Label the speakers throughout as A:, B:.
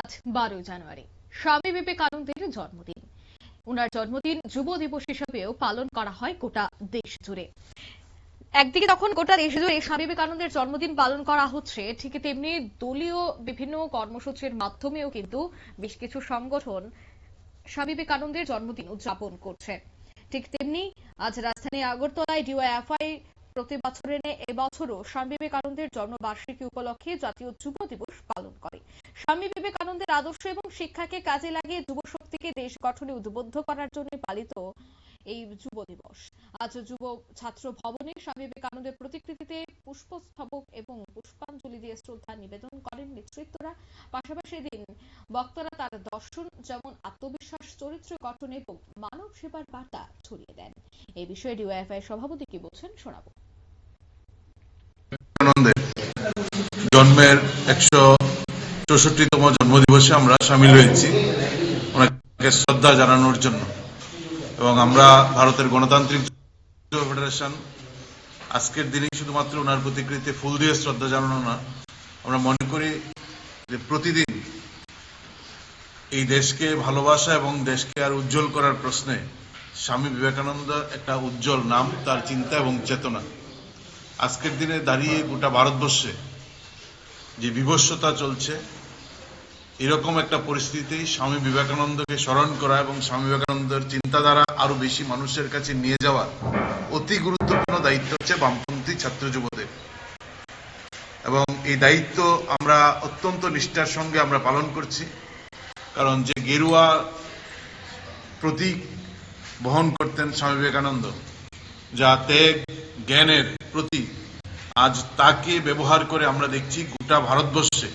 A: আজ বারো জানুয়ারি। স্বামী বিবেকানন্দের জন্মদিন। ওনার জন্মদিন যুব দিবস হিসেবেও পালন করা হয় গোটা দেশ জুড়ে। একদিকে তখন গোটা দেশ জুড়ে স্বামী বিবেকানন্দের জন্মদিন পালন করা হচ্ছে, ঠিক তেমনি দলীয় বিভিন্ন কর্মসূচির মাধ্যমেও কিন্তু বেশ কিছু সংগঠন স্বামী বিবেকানন্দের জন্মদিন উদযাপন করছে। ঠিক তেমনি আজ রাজধানী আগরতলায় ডিওয়াইএফআই প্রতি বছরের ন্যায় এবছরও স্বামী বিবেকানন্দের জন্মবার্ষিকী উপলক্ষে জাতীয় যুব দিবস পালন করে। স্বামী বিবেকানন্দের আদর্শ এবং শিক্ষাকে কাজে লাগিয়ে যুব শক্তিকে দেশ গঠনে উদ্বুদ্ধ করার জন্য পালিত এই যুব দিবস। আজ যুব ছাত্র ভবনে স্বামী বিবেকানন্দের প্রতিকৃতিতে পুষ্পস্তবক এবং পুষ্পাঞ্জলি দিয়ে শ্রদ্ধা নিবেদন করেন নেতৃত্বরা। পাশাপাশি দিন বক্তারা তার দর্শন যেমন আত্মবিশ্বাস, চরিত্র গঠন এবং মানব সেবার বার্তা ছড়িয়ে দেন। এই বিষয়ে ডিওএফআই সভাপতি কি বলছেন শোনাবো।
B: জন্মের একশো চৌষট্টিতম জন্মদিবসে আমরা সামিল হয়েছি। ওনাকে শ্রদ্ধা জানানোর জন্য। এবং আমরা ভারতের গণতান্ত্রিক ফেডারেশন আজকের দিনে শুধুমাত্র ওনার প্রতিকৃতিতে ফুল দিয়ে শ্রদ্ধা জানানো না, আমরা মনে করি যে প্রতিদিন এই দেশকে ভালোবাসা এবং দেশকে আর উজ্জ্বল করার প্রশ্নে স্বামী বিবেকানন্দ একটা উজ্জ্বল নাম, তার চিন্তা এবং চেতনা। আজকের দিনে দাঁড়িয়ে গোটা ভারতবর্ষে যে বিভৎসতা চলছে, এরকম একটা পরিস্থিতি স্বামী বিবেকানন্দকে স্মরণ করা এবং স্বামী বিবেকানন্দের চিন্তাধারা আরও বেশি মানুষের কাছে নিয়ে যাওয়া অতি গুরুত্বপূর্ণ দায়িত্ব হচ্ছে বামপন্থী ছাত্র যুবদের। এবং এই দায়িত্ব আমরা অত্যন্ত নিষ্ঠার সঙ্গে আমরা পালন করছি, কারণ যে গেরুয়া প্রতীক বহন করতেন স্বামী বিবেকানন্দ, যা ত্যাগ, জ্ঞানের প্রতীক আজ তাকে ব্যবহার করে আমরা দেখছি গোটা ভারতবর্ষে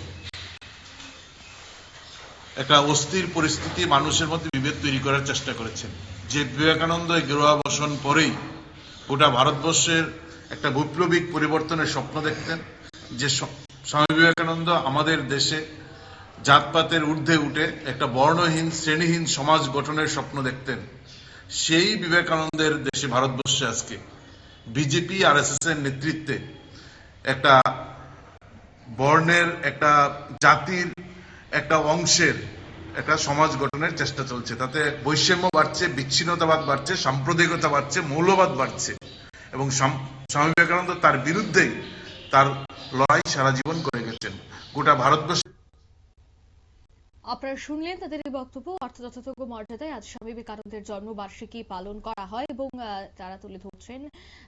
B: একটা অস্থির পরিস্থিতি মানুষের মধ্যে বিভেদ তৈরি করার চেষ্টা করেছেন। যে বিবেকানন্দ গেরুয়া বসন পরেই গোটা ভারতবর্ষের একটা বৈপ্লবিক পরিবর্তনের স্বপ্ন দেখতেন, যে স্বামী বিবেকানন্দ আমাদের দেশে জাতপাতের ঊর্ধ্বে উঠে একটা বর্ণহীন, শ্রেণীহীন সমাজ গঠনের স্বপ্ন দেখতেন। সেই বিবেকানন্দের দেশে ভারতবর্ষে আজকে। বিজেপি আর এস এর নেতৃত্বে একটা বর্ণের, একটা জাতির, একটা অংশের, একটা সমাজ গঠনের চেষ্টা চলছে। তাতে বৈষম্য বাড়ছে, বিচ্ছিন্নতাবাদ বাড়ছে, সাম্প্রদায়িকতা বাড়ছে, মৌলবাদ বাড়ছে। এবং স্বামী বিবেকানন্দ তার বিরুদ্ধেই তার লড়াই সারা জীবন করে গেছেন। গোটা ভারতবর্ষ
A: আপনারা শুনলেন তাদের এই বক্তব্য অর্থ অর্থযথাযোগ্য মর্যাদায় আজ স্বামী বিবেকানন্দের জন্মবার্ষিকী পালন করা হয় এবং তারা তুলে ধরছেন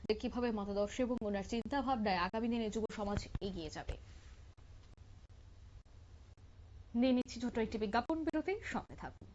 A: যে কীভাবে মতাদর্শ এবং ওনার চিন্তা ভাবনায় আগামী দিনে যুব সমাজ এগিয়ে যাবে। নিয়ে নিচ্ছি ছোট একটি বিজ্ঞাপন বিরতি সঙ্গে থাকুন।